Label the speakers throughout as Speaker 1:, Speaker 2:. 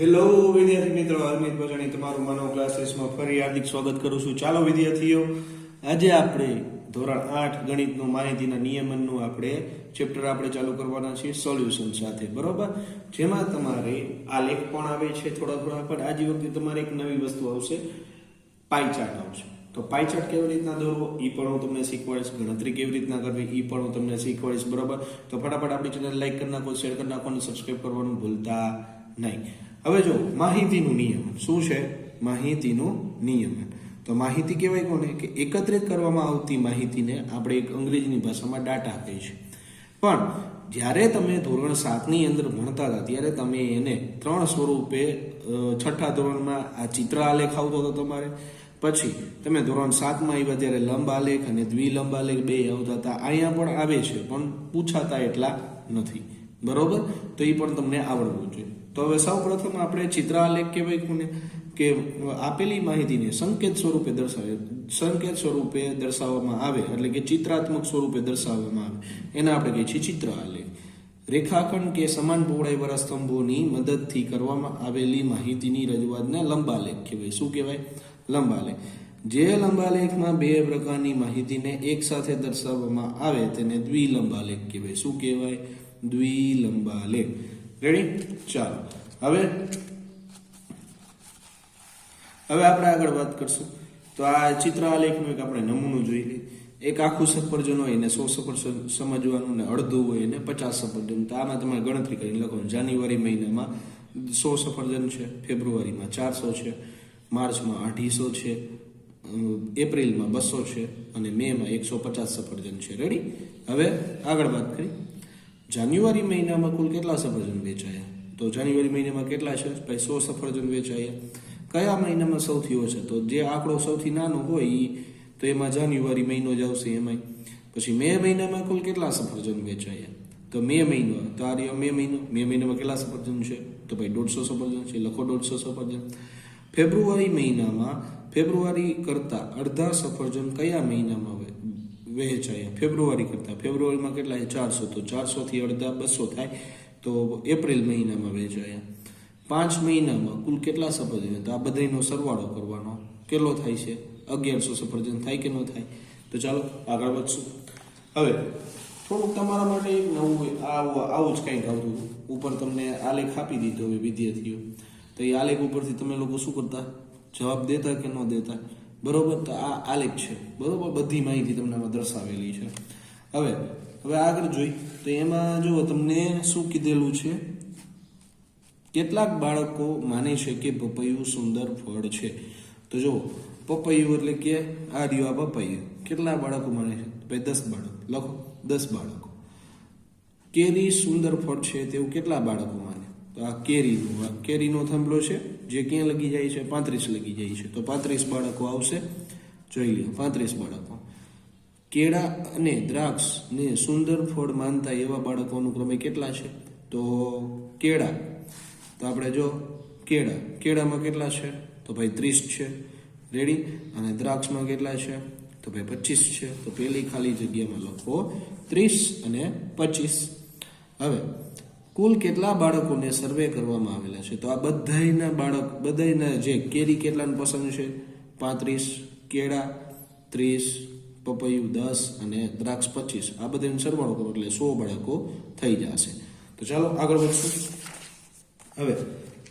Speaker 1: Hello વિદ્યાર્થી મિત્રો. હરમિત ભજાણી તમારું માનવ ક્લાસીસમાં ફરી હાર્દિક સ્વાગત કરું છું. ચાલો, વિદ્યાર્થીઓ, આજે આપણે ધોરણ આઠ ગણિતનું માહિતીના નિયમનનું આપણે ચેપ્ટર આપણે ચાલુ કરવાના છીએ, સોલ્યુશન સાથે. બરોબર? જેમાં તમારે આ લેખ પણ આવે છે થોડા થોડા, પણ આજે વખતે તમારે એક નવી વસ્તુ આવશે પાઈ આવશે. તો પાઈ કેવી રીતના દોરવો? એ પણ હું તમને શીખવાડીશ. ગણતરી કેવી રીતના કરવી? એ પણ હું તમને શીખવાડીશ. બરોબર? તો ફટાફટ આપણી ચેનલ લાઈક કરી નાખો શેર કરી નાખો અને સબસ્ક્રાઈબ કરવાનું ભૂલતા નહીં. હવે જો માહિતીનું નિયમન શું છે? માહિતીનું નિયમન તો માહિતી કહેવાય કોને? કે એકત્રિત કરવામાં આવતી માહિતીને આપણે એક અંગ્રેજીની ભાષામાં ડાટા કહે છે પણ જ્યારે તમે ધોરણ સાતની અંદર ભણતા હતા, ત્યારે તમે એને ત્રણ સ્વરૂપે છઠ્ઠા ધોરણમાં આ ચિત્ર આલેખ આવતો હતો તમારે. પછી તમે ધોરણ સાતમાં આવ્યા ત્યારે લંબ આલેખ અને દ્વિલંબ આલેખ બે આવતા હતા. અહીંયા પણ આવે છે, પણ પૂછાતા એટલા નથી. બરોબર? તો એ પણ તમને આવડવું જોઈએ. તો હવે સૌ પ્રથમ આપણે ચિત્ર આલેખ કહેવાય કોને? કે આપેલી માહિતીને સંકેત સ્વરૂપે દર્શાવે, સંકેત સ્વરૂપે દર્શાવવામાં આવે, એટલે કે ચિત્રાત્મક સ્વરૂપે દર્શાવવામાં આવે. એને આપણે કહીએ છીએ ચિત્ર આલેખ રેખાખંડ કે સમાન પહોળાઈવાળા સ્તંભોની મદદથી કરવામાં આવેલી માહિતીની રજૂઆતને લંબાલેખ કહેવાય. શું કહેવાય? લંબાલેખ. જે લંબાલેખમાં બે પ્રકારની માહિતીને એક સાથે દર્શાવવામાં આવે, તેને દ્વિલંબાલેખ કહેવાય. શું કહેવાય? દ્વિલંબાલેખ. રેડી ચાલો. હવે હવે આપણે આગળ વાત કરશું. તો આ ચિત્ર આલેખનું એક આપણે નમૂનું જોઈ લઈએ. એક આખું સફરજન હોય એને સો સફરજન સમજવાનું ને અડધું હોય એને પચાસ સફરજન. તો આમાં તમે ગણતરી કરીને લખો જાન્યુઆરી મહિનામાં સો સફરજન છે, ફેબ્રુઆરીમાં ચારસો છે, માર્ચમાં અઢીસો છે એપ્રિલમાં બસો છે અને મેમાં એકસો પચાસ સફરજન છે. રેડી હવે આગળ વાત કરી જાન્યુઆરી મહિનામાં કુલ કેટલા સફરજન વેચાયા? તો જાન્યુઆરી મહિનામાં કેટલા છે? ભાઈ, સો સફરજન વેચાયા. કયા મહિનામાં સૌથી ઓછા? તો જે આંકડો સૌથી નાનો હોય તો એમાં જાન્યુઆરી મહિનો જ આવશે એમાં પછી મે મહિનામાં કુલ કેટલા સફરજન વેચાયા? તો મે મહિનો, તો આ રહ્યો મે મહિનો. મે મહિનામાં કેટલા સફરજન છે? તો ભાઈ, દોઢસો સફરજન છે. લખો દોઢસો સફરજન. ફેબ્રુઆરી મહિનામાં, ફેબ્રુઆરી કરતા અડધા સફરજન કયા મહિનામાં વહેંચાયા. ફેબ્રુઆરી કરતાં. ફેબ્રુઆરીમાં કેટલા ચારસો. તો ચારસોથી અડધા બસો થાય તો એપ્રિલ મહિનામાં વહેંચાયા. પાંચ મહિનામાં કુલ કેટલા સફરજન તો આ બધાનો સરવાળો કરવાનો. કેટલો થાય છે? અગિયારસો સફરજન થાય કે ન થાય? તો ચાલો, આગળ વધશું. હવે, થોડુંક તમારા માટે એક નવું. આવું આવું જ કંઈક આવતું ઉપર તમને આલેખ આપી દીધો હવે વિદ્યાર્થીઓ. તો એ આલેખ ઉપરથી તમે લોકો શું કરતા? જવાબ દેતા કે ન દેતા? બરોબર? તો આ આલેખ છે. બરોબર? બધી માહિતી તમને દર્શાવેલી છે. હવે હવે આગળ જોઈ. તો એમાં જુઓ, તમને શું કીધેલું છે? કેટલાક બાળકો માને છે કે પપૈયું સુંદર ફળ છે. તો જુઓ, પપૈયું એટલે કે, આ રહ્યું આ પપૈયું. કેટલા બાળકો માને છે? ભાઈ દસ બાળક. લખો, દસ બાળકો. કેરી સુંદર ફળ છે તેવું કેટલા બાળકો તો આ કેરીનો આ કેરીનો થાંભલો છે, જે ક્યાં લગી જાય છે? પાંત્રીસ લગી જાય છે. તો પાંત્રીસ બાળકો આવશે. જોઈ લ્યો, પાંત્રીસ બાળકો. કેળા અને દ્રાક્ષને સુંદર ફળ માનતા એવા બાળકોનું ક્રમે કેટલા છે? તો કેળા. તો આપણે જો કેળા, કેળામાં કેટલા છે? તો ભાઈ ત્રીસ છે. રેડી અને દ્રાક્ષમાં કેટલા છે? તો ભાઈ પચીસ છે. તો પહેલી ખાલી જગ્યામાં લખો ત્રીસ અને પચીસ. હવે કુલ કેટલા બાળકોને સર્વે કરવામાં આવેલા છે? તો આ બધાયના બાળક, બધાયના જે કેરી કેટલાને પસંદ છે? પાંત્રીસ, કેળા ત્રીસ, પપૈયું દસ અને દ્રાક્ષ પચીસ. આ બધાનો સરવાળો કરો એટલે સો બાળકો થઈ જશે. તો ચાલો આગળ વધશું. હવે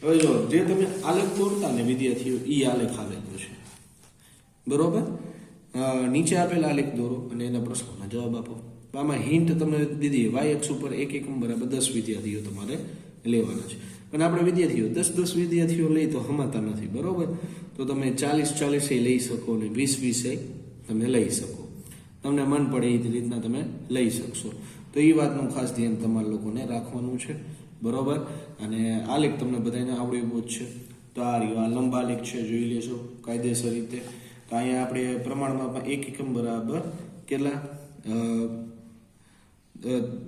Speaker 1: હવે જો, જે તમે આલેખ દોરતા ને વિદ્યાર્થીઓ એ આલેખ આલેખો છે. બરોબર? નીચે આપેલા આલેખ દોરો અને એના પ્રશ્નોના જવાબ આપો. આમાં હિન્ટ તમને દીધી વાય એક્સ ઉપર એક એકમ બરાબર દસ વિદ્યાર્થીઓ તમારે લેવાના છે. અને આપણે વિદ્યાર્થીઓ, દસ દસ વિદ્યાર્થીઓ લઈ તો હમાતા નથી, બરાબર? તો તમે ચાલીસ ચાલીસે લઈ શકો અને વીસ વીસ તમે લઈ શકો. તમને મન પડે એ રીતના તમે લઈ શકશો. તો એ વાતનું ખાસ ધ્યાન તમારા લોકોને રાખવાનું છે, બરાબર? અને આ લેખ તમને બધાને આવડે એવો જ છે. તો આ રહ્યો, આ લંબા લેખ છે, જોઈ લેશો કાયદેસર રીતે. તો અહીંયા આપણે પ્રમાણમાં પણ એક એકમ બરાબર કેટલા?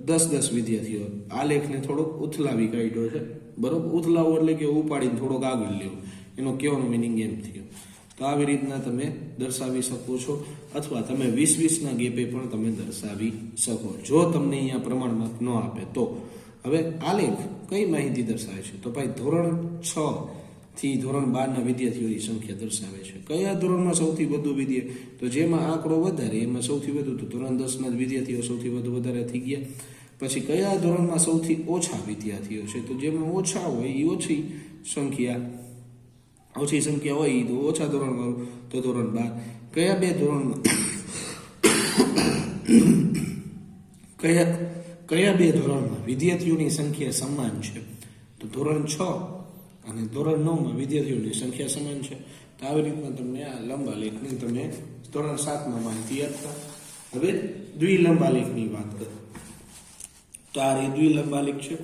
Speaker 1: દસ દસ વિદ્યાર્થીઓ. આ લેખને થોડોક ઉથલાવી કાઢ્યો છે. બરોબર? ઉથલાવો એટલે કે ઉપાડીને થોડોક આગળ લેવો એનો કહેવાનો મિનિંગ એમ થયો. તો આવી રીતના તમે દર્શાવી શકો છો. અથવા તમે વીસ વીસના ગેપે પણ તમે દર્શાવી શકો. જો તમને અહીંયા પ્રમાણમાં ન આપે તો. હવે આલેખ કઈ માહિતી દર્શાવે છે? તો ભાઈ ધોરણ છ થી ધોરણ બારના વિદ્યાર્થીઓની સંખ્યા દર્શાવે છે. કયા ધોરણમાં સૌથી વધુ વિદ્યાર્થી તો જેમાં આંકડો વધારે, એમાં સૌથી વધુ તો ધોરણ દસના વિદ્યાર્થીઓ સૌથી વધુ વધારે થઈ ગયા. પછી કયા ધોરણમાં સૌથી ઓછા વિદ્યાર્થીઓ છે? તો જેમાં ઓછા હોય એ ઓછી સંખ્યા ઓછી સંખ્યા હોય તો ઓછા ધોરણમાં તો ધોરણ બાર. કયા બે ધોરણમાં, કયા કયા બે ધોરણમાં વિદ્યાર્થીઓની સંખ્યા સમાન છે? તો ધોરણ છ અને ધોરણ નવમાં વિદ્યાર્થીઓની સંખ્યા સમાન છે. તો આવી રીતના તમને આ લંબા લેખની તમે ધોરણ સાતમાં માહિતી આપતા હવે દ્વિલંબા લેખની વાત કરો. તો આ રહી દ્વિલંબા લેખ છે.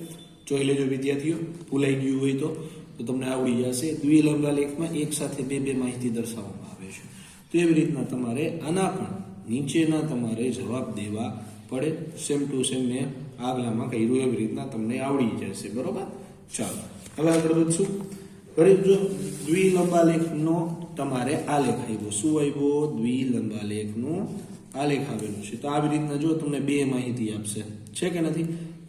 Speaker 1: જોઈ લેજો વિદ્યાર્થીઓ, ભૂલાઈ ગયું હોય તો. તો તમને આવડી જશે. દ્વિલંબા લેખમાં એક સાથે બે બે માહિતી દર્શાવવામાં આવે છે. તો એવી રીતના તમારે આના પણ નીચેના તમારે જવાબ દેવા પડે. સેમ ટુ સેમ મેં આગલામાં કર્યું એવી રીતના તમને આવડી જશે. બરોબર? ચાલો. હવે આગળ વધશું. ફરી જો દ્વિલંબાલેખનો તમારે આલેખ આવ્યો શું આવ્યો દ્વિલંબાલેખનો આલેખ આવેલો છે. તો આવી રીતના જો તમને બે માહિતી આપશે. છે કે નથી?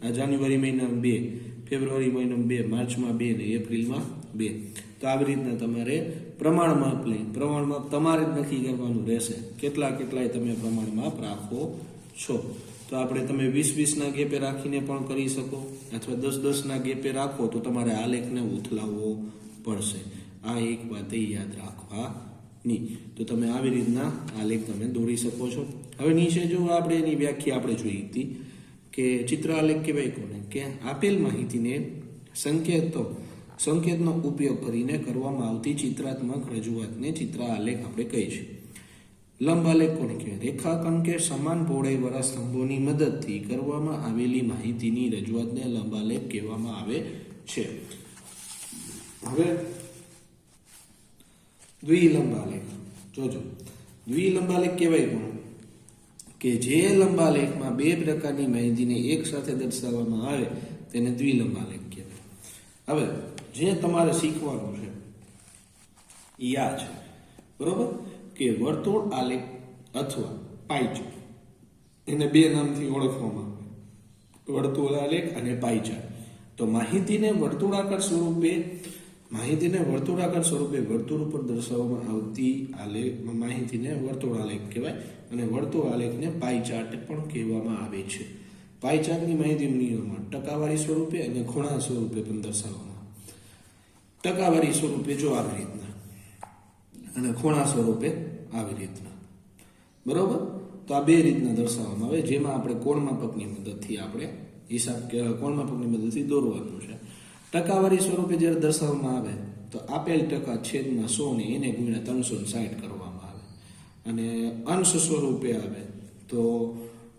Speaker 1: આ જાન્યુઆરી મહિનામાં બે, ફેબ્રુઆરી મહિનામાં બે, માર્ચમાં બે ને એપ્રિલમાં બે. તો આવી રીતના તમારે પ્રમાણ માપ લઈ, પ્રમાણ માપ તમારે જ નક્કી કરવાનું રહેશે. કેટલા કેટલાય તમે પ્રમાણ માપ રાખો છો. તો આપણે તમે વીસ વીસના ગેપે રાખીને પણ કરી શકો. અથવા દસ દસના ગેપે રાખો તો તમારે આ લેખને ઉથલાવવો પડશે. આ એક વાત એ યાદ રાખવાની. તો તમે આવી રીતના આ લેખ તમે દોરી શકો છો. હવે નીચે જો આપણે એની વ્યાખ્યા આપણે જોઈ હતી કે ચિત્ર આલેખ કહેવાય કોને? કે આપેલ માહિતીને સંકેતો, સંકેતનો ઉપયોગ કરીને કરવામાં આવતી ચિત્રાત્મક રજૂઆતને ચિત્ર આલેખ આપણે કહી છે લંબાલેખ કોને કહેવાય કે સમાન પહોળાઈવાળા સ્તંભોની મદદથી કરવામાં આવેલી માહિતીની રજૂઆતને લંબાલેખ કહેવામાં આવે છે. હવે દ્વિલંબાલેખ. જોજો. દ્વિલંબાલેખ કહેવાય કોણ? કે જે લંબાલેખમાં બે પ્રકારની માહિતીને એક સાથે દર્શાવવામાં આવે, તેને દ્વિલંબાલેખ કહેવાય. હવે, જે તમારે શીખવાનું છે, ઈ આ છે. બરોબર? કે વર્તુળ, આલેખ અથવા પાઈચાર્ટ એને બે નામથી ઓળખવામાં આવે. વર્તુળ, આલેખ અને પાઈચાર્ટ તો માહિતીને વર્તુળાકાર સ્વરૂપે, માહિતીને વર્તુળાકાર સ્વરૂપે વર્તુળ ઉપર દર્શાવવામાં આવતી આલેખ, માહિતીને વર્તુળ આલેખ કહેવાય અને વર્તુળ આલેખને પાઈ પણ કહેવામાં આવે છે. પાઈ માહિતી નિયમમાં ટકાવારી સ્વરૂપે અને ખૂણા સ્વરૂપે પણ દર્શાવવામાં. ટકાવારી સ્વરૂપે જો આવી રીતના અને ખૂણા સ્વરૂપે આવી રીતના. બરોબર? તો આ બે રીતના દર્શાવવામાં આવે, જેમાં આપણે કોણ માપકની મદદથી આપણે હિસાબ કે કોણ માપકની મદદથી દોરવાનું છે. ટકાવારી સ્વરૂપે જ્યારે દર્શાવવામાં આવે, તો આપેલ ટકા છેદમાં સો એને ગુણ્યા ત્રણસો સાઠ કરવામાં આવે. અને અંશ સ્વરૂપે આવે, તો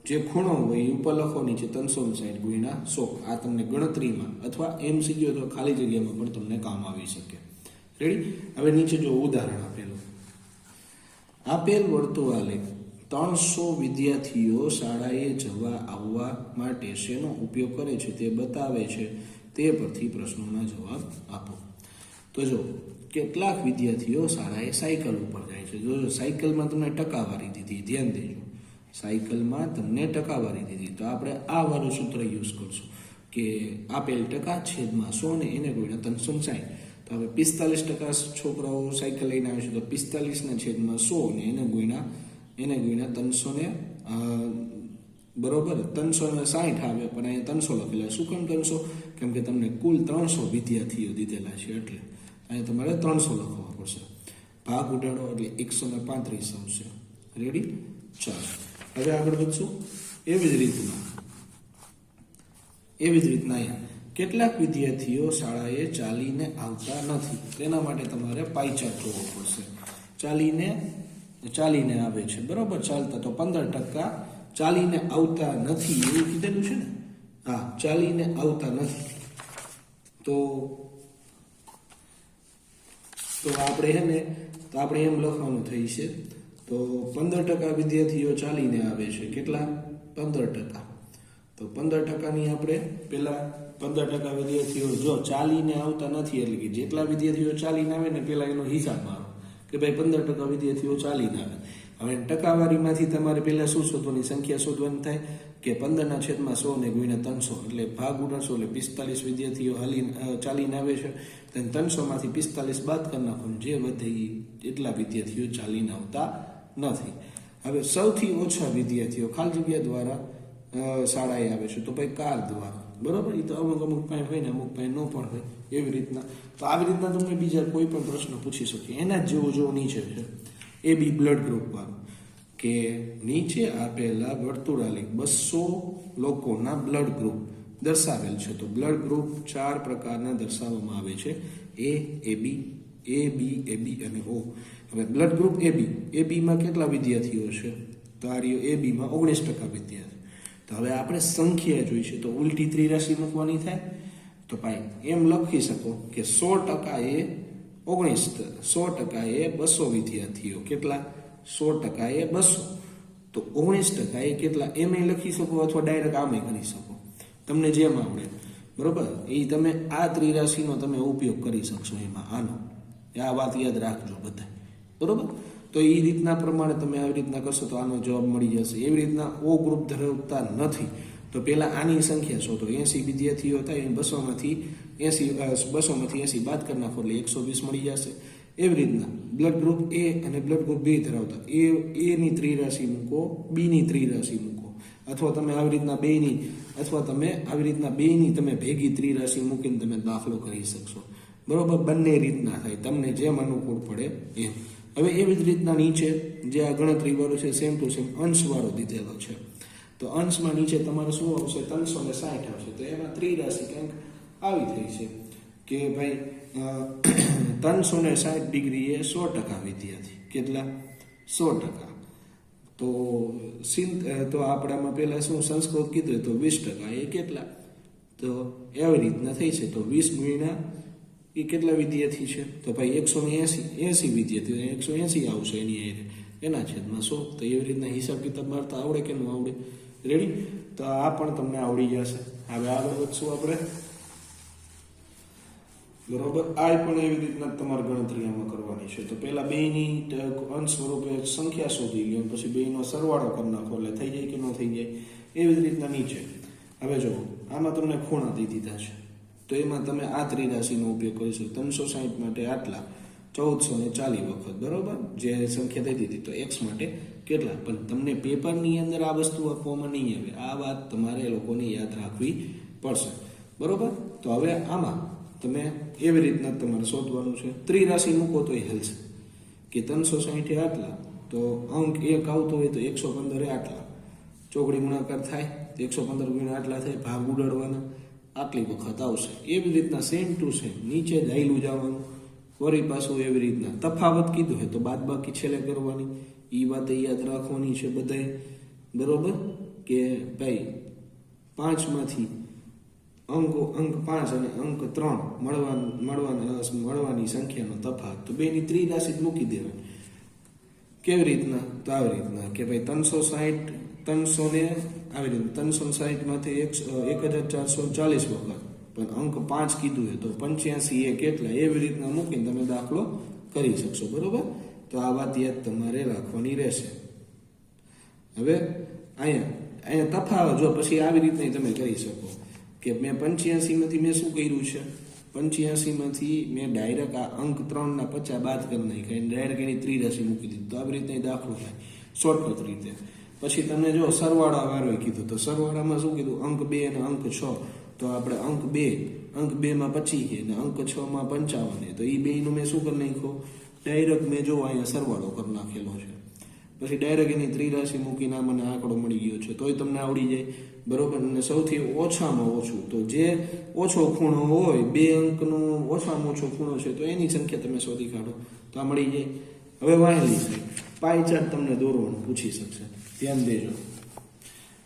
Speaker 1: જે ખૂણો હોય એ ઉપર લખો, નીચે ત્રણસો સાઠ ગુણ્યા સો. આ તમને ગણતરીમાં અથવા એમ સીધો તો ખાલી જગ્યામાં પણ તમને કામ આવી શકે. રેડી હવે નીચે જો ઉદાહરણ આપેલું. આપેલ વર્તુવાલે ત્રણસો વિદ્યાર્થીઓ શાળાએ જવા આવવા માટે શેનો ઉપયોગ કરે છે તે બતાવે છે તે પરથી પ્રશ્નોના જવાબ આપો. તો જો, કેટલાક વિદ્યાર્થીઓ શાળાએ સાયકલ ઉપર જાય છે. જો સાયકલમાં તમને ટકાવારી દીધી, ધ્યાન દેજો. સાયકલમાં તમને ટકાવારી દીધી. તો આપણે આ વાળું સૂત્ર યુઝ કરશું કે આપેલ ટકા છેદમાં સો ને એને ગુણ્યા ત્રણસો સાઠ તો હવે પિસ્તાલીસ ટકા છોકરાઓ સાયકલ લઈને આવે છે. તો પિસ્તાલીસના છેદમાં સો ને એને ગુણ્યા એને ગુણ્યા ત્રણસો ને બરોબર, ત્રણસો ને સાઠ આવે. પણ અહીંયા ત્રણસો લખેલા. શું કેમ ત્રણસો? કેમ કે તમને કુલ ત્રણસો વિદ્યાર્થીઓ દીધેલા છે એટલે. અહીંયા તમારે ત્રણસો લખવા પડશે. ભાગ ઉડાડો એટલે એકસો ને પાંત્રીસ આવશે. રેડી ચાલો. હવે આગળ વધશું. એવી જ રીતના. એવી જ રીતના અહીંયા. કેટલાક વિદ્યાર્થીઓ શાળાએ ચાલીને આવતા નથી. તેના માટે તમારે પાયચા જોવો પડશે. ચાલીને ચાલીને આવે છે. બરાબર ચાલતા તો પંદર ટકા ચાલીને આવતા નથી એવું કીધેલું છે ને? હા, ચાલીને આવતા નથી. તો તો આપણે હે ને, તો આપણે એમ લખવાનું થઈ છે. તો પંદર ટકા વિદ્યાર્થીઓ ચાલીને આવે છે. કેટલા? પંદર ટકા. તો પંદર ટકાની આપણે પેલા પંદર ટકા વિદ્યાર્થીઓ જો ચાલીને આવતા નથી, એટલે કે જેટલા વિદ્યાર્થીઓ ચાલીને આવે ને પેલા એનો હિસાબ મારો, કે ભાઈ પંદર ટકા વિદ્યાર્થીઓ ચાલીને આવે. હવે ટકાવારીમાંથી તમારે પહેલાં શું શોધવાની સંખ્યા શોધવાની થાય? કે પંદરના છેદમાં સો ને ગુણ્યા ત્રણસો, એટલે ભાગ ઉડાડશો એટલે પિસ્તાલીસ વિદ્યાર્થીઓ હાલી ચાલીને આવે છે. તેને ત્રણસોમાંથી પિસ્તાલીસ બાદ કરી નાખો જે વધે એટલા વિદ્યાર્થીઓ ચાલીને આવતા નથી. હવે સૌથી ઓછા વિદ્યાર્થીઓ ખાલી જગ્યા દ્વારા શાળાએ આવે છે. તો ભાઈ કાર દ્વારા બરોબર? એ તો અમુક અમુક પાસે હોય ને, અમુક પાસે ન પણ હોય, એવી રીતના. તો આવી રીતના તમને બીજા કોઈ પણ પ્રશ્ન પૂછી શકીએ એના જેવો જો નીચે છે, એ બી બ્લડ ગ્રુપવાળો કે નીચે આપેલા વર્તુળાલિક બસો લોકોના બ્લડ ગ્રુપ દર્શાવેલ છે. તો બ્લડ ગ્રુપ ચાર પ્રકારના દર્શાવવામાં આવે છે. એ એ બી એ બી એ બી અને ઓ. હવે બ્લડ ગ્રુપ એ બી, એ બીમાં કેટલા વિદ્યાર્થીઓ છે? તો આ એ બીમાં ઓગણીસ ટકા વિદ્યાર્થી તો હવે આપણે સંખ્યા જોઈશે તો ઉલટી ત્રિરાશી મૂકવાની થાય. તો ભાઈ, એમ લખી શકો કે સો ટકા એ ઓગણીસ, સો ટકા એ બસો વિદ્યાર્થીઓ. કેટલા? સો ટકા એ બસો. તો ઓગણીસ ટકા એ કેટલા? એમ લખી શકો અથવા ડાયરેક્ટ આમે કરી શકો. તમને જેમ આવડે. બરોબર? એ તમે આ ત્રિરાશીનો તમે ઉપયોગ કરી શકશો એમાં. આનો આ વાત યાદ રાખજો બધા બરોબર? તો એ રીતના પ્રમાણે તમે આવી રીતના કરશો તો આનો જવાબ મળી જશે. એવી રીતના ઓ ગ્રુપ ધરાવતા નથી. તો પહેલાં આની સંખ્યા શોધો. એંસી વિદ્યાર્થીઓ થાય એ બસોમાંથી એંસી બસોમાંથી એંસી બાદ કરી નાખો એટલે એકસો વીસ મળી જશે. એવી રીતના બ્લડ ગ્રુપ એ અને બ્લડ ગ્રુપ બી ધરાવતા. એ, એની ત્રિરાશિ મૂકો, બીની ત્રિરાશિ મૂકો. અથવા તમે આવી રીતના બેની, અથવા તમે આવી રીતના બેની તમે ભેગી ત્રિરાશિ મૂકીને તમે દાખલો કરી શકશો. બરોબર? બંને રીતના થાય. તમને જેમ અનુકૂળ પડે એમ. હવે એવી જ રીતના નીચે જે આ ગણતરી વાળો છે સેમ ટુ સેમ અંશવાળો દીધેલો છે. તો અંશમાં નીચે તમારે શું આવશે? ત્રણસો ને સાઠ આવશે. તો એમાં ત્રિરાશી કંઈક આવી થઈ છે કે ભાઈ ત્રણસો ને સાઠ ડિગ્રી એ સો ટકા વિદ્યાર્થી કેટલા? સો ટકા. તો સિંધ તો આપણામાં પહેલાં શું સંસ્કૃત કીધું તો વીસ ટકા. એ કેટલા? તો એવી રીતના થઈ છે. તો વીસ ગુણ્યા એ કેટલા વિદ્યાર્થી છે? તો ભાઈ એકસો ને એંસી એંસી એકસો એંસી આવશે એની. એના છેદમાં સો. તો એવી રીતના હિસાબ કિતાબ મારતા આવડે કે ન આવડે? રેડી તો આ પણ તમને આવડી જશે. હવે આગળ વધશું આપણે. બરોબર? આ પણ એવી રીતના તમારે ગણતરી આમાં કરવાની છે. તો પહેલા બેની અંશ સ્વરૂપે સંખ્યા શોધી લો પછી બેનો સરવાળો કરી નાખો. એટલે થઈ જાય કે ન થઈ જાય? એવી જ રીતના નીચે. હવે જો આમાં તમને ખૂણા દઈ દીધા છે. તો એમાં તમે આ ત્રિરાશીનો ઉપયોગ કરી શકો. ત્રણસો સાહીઠ માટે આટલા, ચૌદસો ને ચાલીસ વખત, બરોબર? જે સંખ્યા થઈ દીધી તો એક્સ માટે કેટલા? પણ તમને પેપરની અંદર આ વસ્તુ આપવામાં નહીં આવે. આ વાત તમારે લોકોને યાદ રાખવી પડશે. બરોબર? તો હવે આમાં તમે એવી રીતના તમારે શોધવાનું છે. ત્રિરાશી મૂકો તો એ હેલ્સ કે ત્રણસો સાહીઠે આટલા, તો અંક એક આવતો હોય તો એકસો પંદરે આટલા. ચોકડી ગુણાકાર થાય, તો એકસો પંદર ગુણ્યા આટલા થાય, ભાગ ઉડાડવાના. આટલી વખત આવશે. એવી રીતના સેમ ટુ સેમ નીચે હાઈલું જવાનું વળી પાછું એવી રીતના. તફાવત કીધું હોય તો બાદ બાકી છેલ્લે કરવાની. એ વાતે યાદ રાખવાની છે બધાએ. બરોબર? કે ભાઈ, પાંચમાંથી અંકો, અંક પાંચ અને અંક ત્રણ મળવાનું, મળવાના મળવાની સંખ્યાનો તફાવત. તો બેની ત્રિરાશિ મૂકી દેવાની. કેવી રીતના? તો આવી રીતના. કે ભાઈ ત્રણસો સાહીઠ, ત્રણસો ને આવી રહ્યું ત્રણસો સાહીઠમાંથી એકસો એક હજાર ચારસો ચાલીસ વખત. પણ અંક પાંચ કીધું તો પંચ્યાસી એ કેટલા એવી રીતના મૂકીને તમે દાખલો કરી શકશો, બરોબર? તો આ વાત યાદ તમારે રાખવાની રહેશે. હવે અહીંયા અહીંયા તફાવત, જો પછી આવી રીતના તમે કરી શકો કે મેં પંચ્યાસીમાંથી મેં શું કર્યું છે? પંચ્યાસીમાંથી મેં ડાયરેક્ટ આ અંક ત્રણના પચાસ બાદ કરી નાખ્યા ડાયરેક્ટ એની ત્રિરાશી મૂકી દીધી. તો આવી રીતે દાખલો થાય. શોર્ટકટ રીતે. પછી તમને જો સરવાળા વારો કીધું, તો સરવાળામાં શું કીધું? અંક બે અને અંક છ. તો આપણે અંક બે, અંક બેમાં પચીસ અને અંક છમાં પંચાવન તો એ બેનું મેં શું કરી નાખ્યો? ડાયરેક્ટ મેં જો અહીંયા સરવાળો કરી નાખેલો છે. પછી ડાયરેક્ટ એની ત્રિરાશી મૂકીને મને આંકડો મળી ગયો છે. તોય તમને આવડી જાય. બરોબર? અને સૌથી ઓછામાં ઓછું, તો જે ઓછો ખૂણો હોય, બે અંકનો ઓછામાં ઓછો ખૂણો છે, તો એની સંખ્યા તમે શોધી કાઢો. તો આ મળી જાય. હવે વાહેલી છે પાઈ ચાર્ટ તમને દોરવાનું પૂછી શકશે. ધ્યાન દેજો.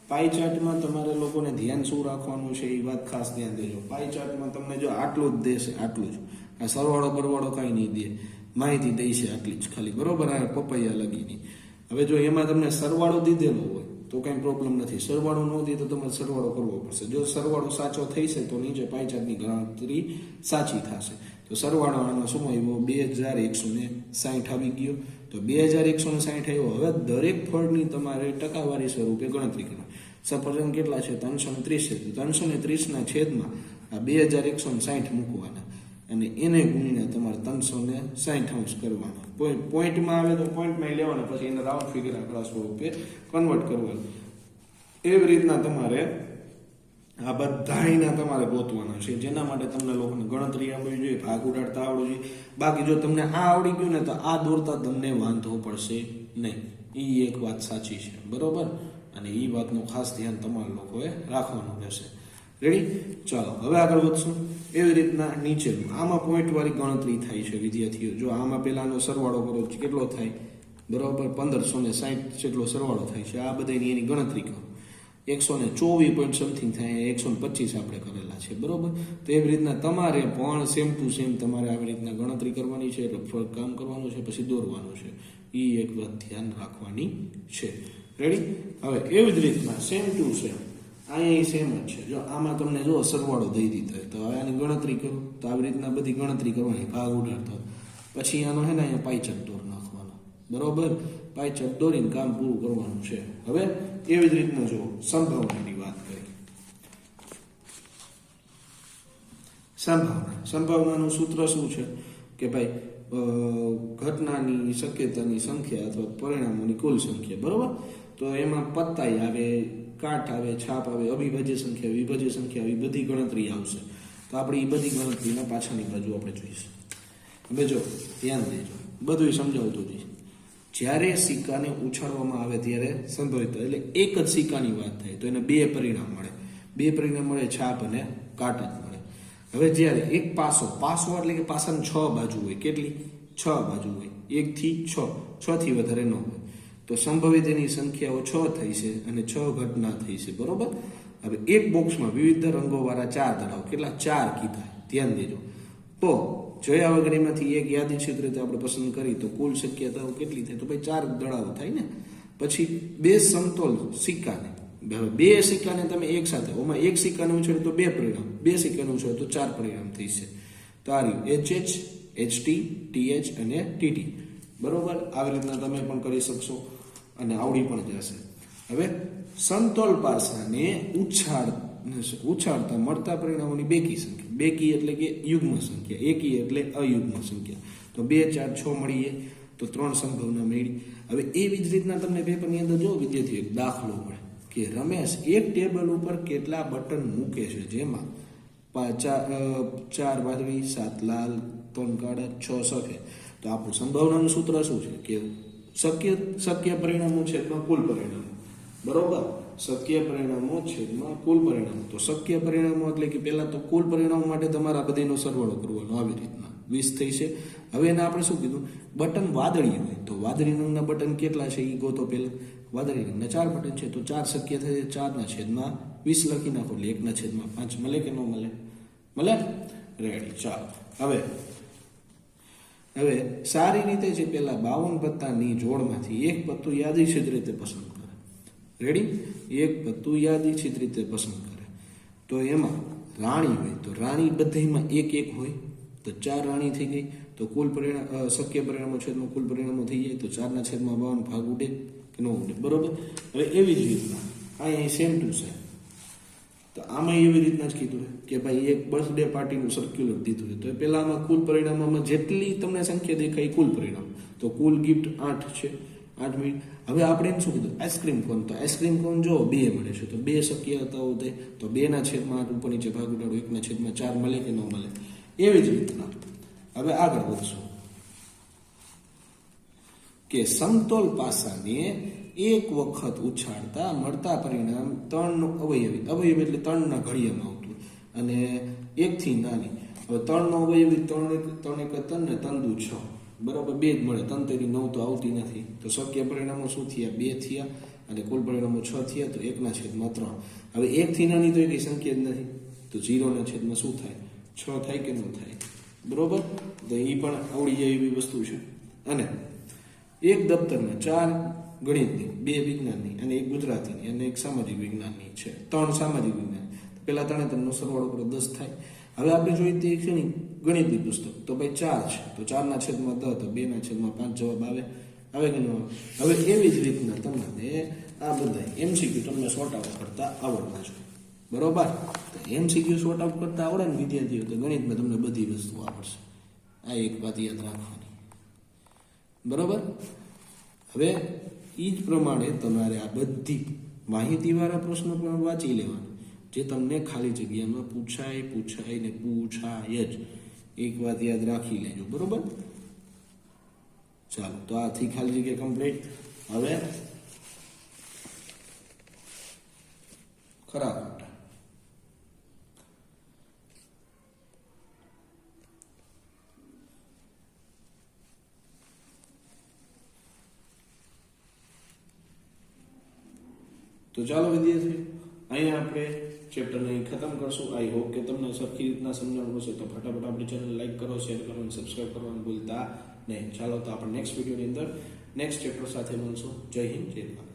Speaker 1: પાઈ ચાર્ટમાં તમારે લોકોને ધ્યાન શું રાખવાનું છે એ વાત ખાસ ધ્યાન દેજો. પાઈ ચાર્ટમાં તમને જો આટલું જ દેશે, આટલું જ. આ સરવાળો બરવાળો કાંઈ નહીં દે. માહિતી દઈ છે આટલી જ ખાલી. બરોબર? આ પપૈયા લગીની. હવે જો એમાં તમને સરવાળો દીધેલો હોય, તો કાંઈ પ્રોબ્લેમ નથી. સરવાળો ન દે તો તમારે સરવાળો કરવો પડશે. જો સરવાળો સાચો થઈશે તો નીચે પાયચાટની ગણતરી સાચી થશે. તો સરવાળો આનો શું બે હજાર એકસો ને સાહીઠ આવી ગયો. તો બે હજાર એકસો ને સાહીઠ આવ્યો. હવે દરેક ફળની તમારે ટકાવારી સ્વરૂપે ગણતરી કરવા સફરજન કેટલા છે? ત્રણસો ને ત્રીસ છે. ત્રણસો ને ત્રીસના છેદમાં આ બે હજાર એકસો ને સાઠ મૂકવાના. અને એને ગુણીને તમારે ત્રણસો ને સાહીઠ અંશ કરવાના. પોઈન્ટ પોઈન્ટમાં આવે તો પોઈન્ટમાં લેવાના. પછી એને રાઉન્ડ ફિગર આંકડા સ્વરૂપે કન્વર્ટ કરવાનું. એવી રીતના તમારે આ બધાયના તમારે ગોતવાના છે. જેના માટે તમને લોકોને ગણતરી આવડવી જોઈએ, ભાગ ઉડાડતા આવડવું જોઈએ. બાકી જો તમને આ આવડી ગયું ને, તો આ દોરતા તમને વાંધો પડશે નહીં. એ એક વાત સાચી છે. બરોબર? અને એ વાતનું ખાસ ધ્યાન તમારા લોકોએ રાખવાનું રહેશે. રેડી ચાલો, હવે આગળ વધશું. એવી રીતના નીચેનું, આમાં પોઈન્ટવાળી ગણતરી થાય છે, વિદ્યાર્થીઓ. જો આમાં પહેલાંનો સરવાળો કરો કેટલો થાય? બરોબર? પંદરસો ને સાહીઠ જેટલો સરવાળો થાય છે. આ બધાની એની ગણતરી કરો. એકસો ને ચોવીસ પોઈન્ટ સમથિંગ થાય એકસો ને પચીસ આપણે કરેલા છે, બરોબર? તો એવી રીતના તમારે પણ સેમ ટુ સેમ તમારે આવી રીતના ગણતરી કરવાની છે રફળ કામ કરવાનું છે, પછી દોરવાનું છે. એ એક વાત ધ્યાન રાખવાની છે. રેડી હવે એવી જ રીતના સેમ ટુ સેમ અહીંયા સેમ જ છે. જો આમાં તમને જો સરવાળો દઈ દીધો તો હવે આની ગણતરી કરો. તો આવી રીતના બધી ગણતરી કરવાની, ભાગ ઉડાડતો પછી આનો હે ને, અહીંયા પાયચટ દોર નાખવાનો. બરોબર? પાયચટ દોરીને કામ પૂરું કરવાનું છે. હવે એવી જ રીતનું જો સંભાવનાની વાત કરી સંભાવના. સંભાવનાનું સૂત્ર શું છે? કે ભાઈ ઘટનાની શક્યતાની સંખ્યા અથવા પરિણામોની કુલ સંખ્યા, બરોબર? તો એમાં પત્તાઈ આવે, કાટ આવે, છાપ આવે, અવિભાજ્ય સંખ્યા, વિભાજ્ય સંખ્યા આવી બધી ગણતરી આવશે. તો આપણે એ બધી ગણતરીના પાછળની બાજુ આપણે જોઈશું. હવે જો ધ્યાન દેજો. બધું સમજાવતું જઈશ જ્યારે સિક્કાને ઉછાળવામાં આવે ત્યારે સંભવિત એટલે એક જ સિક્કાની વાત થાય તો એને બે પરિણામ મળે. બે પરિણામ મળે, છાપ અને કાટ જ મળે. હવે જ્યારે એક પાસો પાસો એટલે કે પાસાની છ બાજુ હોય, કેટલી? છ બાજુ હોય. એકથી છ. છ થી વધારે ન હોય. તો સંભવિત એની સંખ્યાઓ છ થઈ છે અને છ ઘટના થઈ છે. બરોબર? હવે એક બોક્સમાં વિવિધ રંગોવાળા ચાર ધરાવ કેટલા? ચાર કીધા. ધ્યાન દેજો. તો જોયા વગર એક યાદી રીતે આપણે પસંદ કરી, તો કુલ શક્યતાઓ કેટલી થાય? તો ભાઈ ચાર દડાઓ થાય ને? પછી બે સમતોલ સિક્કાને. બે સિક્કાને તમે એક સાથે, ઓમાં એક સિક્કાને ઉછેડો તો બે પરિણામ, બે સિક્કાને ઉછેડો તો ચાર પરિણામ થઈ છે તો આ રહ્યું H H H T T H અને ટીટી બરોબર? આવી રીતના તમે પણ કરી શકશો અને આવડી પણ જશે. હવે સંતોલ પાસાને ઉછાળ, ઉછાળતા મળતા પરિણામોની બેકી સંખ્યા. બેકી એટલે કે યુગ્મ સંખ્યા, એકી એટલે અયુગ્મ સંખ્યા. તો બે, ચાર, છ મળીએ તો ત્રણ સંભાવના મળી. હવે એવી જ રીતના તમને પેપરની અંદર જો વિદ્યાર્થી એક દાખલો મળે કે રમેશ એક ટેબલ ઉપર કેટલા બટન મૂકે છે? જેમાં ચાર વાદળી, સાત લાલ, ત્રણ કાળા છ સફેદ. તો આપણું સંભાવનાનું સૂત્ર શું છે? કે શક્ય શક્ય પરિણામો છે કુલ પરિણામો. બરોબર? શક્ય પરિણામો છેદમાં કુલ પરિણામો. તો શક્ય પરિણામો એટલે કે પહેલાં તો કુલ પરિણામો માટે તમારે આ બધાનો સરવાળો કરવાનો આવી રીતના. વીસ થઈ છે. હવે એને આપણે શું કીધું? બટન વાદળી હોય. તો વાદળી રંગના બટન કેટલા છે? એ ગોતો પહેલાં. વાદળી રંગના ચાર બટન છે. તો ચાર શક્ય થાય ચારના છેદમાં વીસ લખી નાખો. એટલે એકના છેદમાં પાંચ. મળે કે ન મળે? મળે? રેડી ચાલો. હવે હવે સારી રીતે જે પેલા બાવન પત્તાની જોડમાંથી એક પત્તું યાદચ્છિક રીતે પસંદ રેડી? એક તું યાદચ્છિક રીતે પસંદ કરે. તો એમાં રાણી હોય, તો રાણી બધામાં એક એક હોય. તો ચાર રાણી થઈ ગઈ, તો કુલ પરિણામ શક્ય પરિણામો, છેદમાં કુલ પરિણામો થઈ જાય, તો ચારના છેદમાં બાવન ભાગ ઉડે કે ન ઉડે. બરોબર? હવે એવી જ રીતના. અહીંયા સેમ ટુ સેમ તો આમાં એવી રીતના જ કીધું છે કે ભાઈ એક બર્થડે પાર્ટીનું સર્ક્યુલર દીધું છે. તો પહેલા આમાં કુલ પરિણામમાં જેટલી તમને સંખ્યા દેખાય કુલ પરિણામ. તો કુલ ગિફ્ટ આઠ છે. આઠ મિનિટ. હવે આપણે એમ શું કીધું? આઈસ્ક્રીમ કોન તો આઈસ્ક્રીમ કોન જો બે મળે છે, તો બે શક્યતાઓ થાય તો બેના છેદમાં આઠ ઉપર નીચે ભાગ ઉડાડો, એકના છેદમાં ચાર મળે કે ન મળે? એવી જ રીતના. હવે આગળ વધશું. કે સમતોલ પાસાને એક વખત ઉછાળતા મળતા પરિણામ ત્રણનું અવયવી. અવયવ એટલે ત્રણના ઘડિયામાં આવતું. અને એકથી નાની. હવે ત્રણનો અવયવી ત્રણ એક ત્રણ એક, ત્રણ ને ત્રણ દુ છ. બરાબર બે જ મળે. ત્રણ તેરી નવ તો આવતી નથી. તો શક્ય પરિણામો શું થયા? બે થયા અને કુલ પરિણામો છ થયા, તો એકના છેદમાં ત્રણ. હવે એકથી નાની તો એની સંખ્યા જ નથી. તો ઝીરોના છેદમાં શું થાય? છ થાય કે ન થાય? બરોબર? તો એ પણ આવડી જાય એવી વસ્તુ છે. અને એક દફતરમાં ચાર ગણિતની, બે વિજ્ઞાનની અને એક ગુજરાતીની અને એક સામાજિક વિજ્ઞાનની છે. ત્રણ સામાજિક વિજ્ઞાન. પેલા ત્રણે ત્રણનો સરવાળો કરો, દસ થાય. હવે આપણે જોઈએ તે છે ને ગણિતની પુસ્તક? તો ભાઈ ચાર છે. તો ચારના છેદમાં દ તો બેના છેદમાં પાંચ જવાબ આવે. હવે કે ન? હવે એવી જ રીતના તમારે આ બધા એમસીક્યુ તમને શોર્ટ આઉટ કરતા આવડવા જોઈએ બરોબર? તો એમસીક્યુ શોર્ટ આઉટ કરતા આવડે ને વિદ્યાર્થીઓ, તો ગણિતમાં તમને બધી વસ્તુ આવડશે. આ એક વાત યાદ રાખવાની. બરોબર? હવે એ જ પ્રમાણે તમારે આ બધી માહિતીવાળા પ્રશ્નો પણ વાંચી લેવાના. જે તમને ખાલી જગ્યામાં પૂછાય પૂછાય ને પૂછાય જ. એક વાત યાદ રાખી લેજો, બરોબર? ચાલો, તો આથી ખાલી જગ્યા કમ્પ્લીટ હવે ખરા ખોટા. તો ચાલો વિદ્યાર્થી, અહીંયા આપણે ચેપ્ટરને અહીં ખતમ કરશું. આઈ હોપ કે તમને સરખી રીતના સમજાવવું હશે. તો ફટાફટ આપણી ચેનલ લાઈક કરો શેર કરો અને સબસ્ક્રાઈબ કરવાનું ભૂલતા નહીં. ચાલો તો આપણે નેક્સ્ટ વિડીયોની અંદર નેક્સ્ટ ચેપ્ટર સાથે મળશું. જય હિન્દ, જય ભારત.